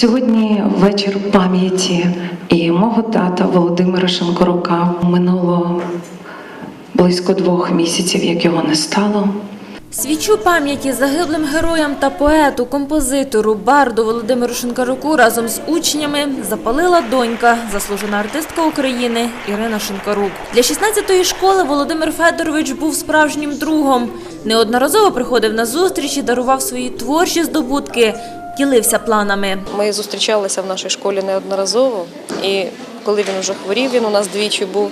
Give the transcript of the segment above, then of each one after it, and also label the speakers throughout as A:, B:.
A: Сьогодні вечір пам'яті і мого тата Володимира Шинкорука. Минуло близько двох місяців, як його не стало.
B: Свічу пам'яті загиблим героям та поету, композитору, барду Володимиру Шинкаруку разом з учнями запалила донька, заслужена артистка України Ірина Шинкарук. Для 16-ї школи Володимир Федорович був справжнім другом. Неодноразово приходив на зустрічі, дарував свої творчі здобутки, ділився планами.
C: Ми зустрічалися в нашій школі неодноразово, і коли він вже хворів, він у нас двічі був.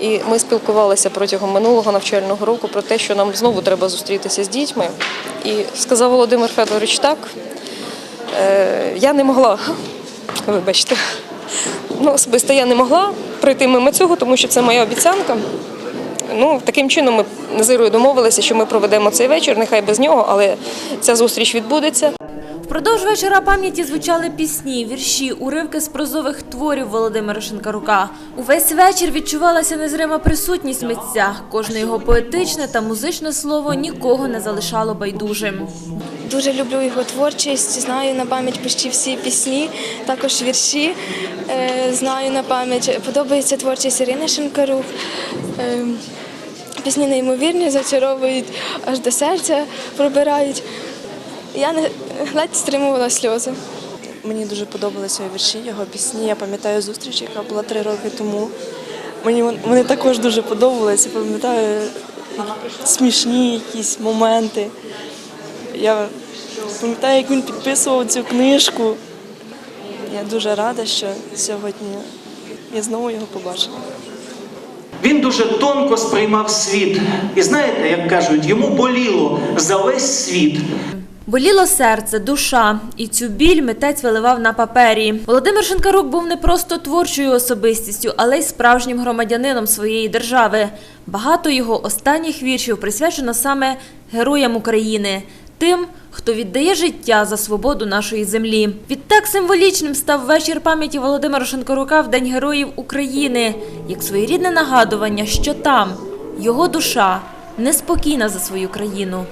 C: І ми спілкувалися протягом минулого навчального року про те, що нам знову треба зустрітися з дітьми. І сказав Володимир Федорович так. Е, я не могла, вибачте, ну, особисто я не могла пройти мимо цього, тому що це моя обіцянка. Ну, таким чином ми з Ірою домовилися, що ми проведемо цей вечір, нехай без нього, але ця зустріч відбудеться.
B: Впродовж вечора пам'яті звучали пісні, вірші, уривки з прозових творів Володимира Шинкарука. Увесь вечір відчувалася незрима присутність митця. Кожне його поетичне та музичне слово нікого не залишало байдужим.
D: Дуже люблю його творчість, знаю на пам'ять почти всі пісні, також вірші. е, Знаю на пам'ять. Подобається творчість Ірини Шинкарук. Е, Пісні неймовірні, зачаровують, аж до серця пробирають. Я не ледь стримувала сльози.
E: Мені дуже подобалися вірші, його пісні. Я пам'ятаю зустріч, яка була три роки тому. Мені вон- вони також дуже подобалися. Пам'ятаю смішні якісь моменти. Я пам'ятаю, як він підписував цю книжку. Я дуже рада, що сьогодні я знову його побачила.
F: Він дуже тонко сприймав світ. І знаєте, як кажуть, йому боліло за весь світ.
B: Боліло серце, душа, і цю біль митець виливав на папері. Володимир Шинкарук був не просто творчою особистістю, але й справжнім громадянином своєї держави. Багато його останніх віршів присвячено саме героям України, тим, хто віддає життя за свободу нашої землі. Відтак символічним став вечір пам'яті Володимира Шинкарука в День Героїв України, як своєрідне нагадування, що там його душа неспокійна за свою країну.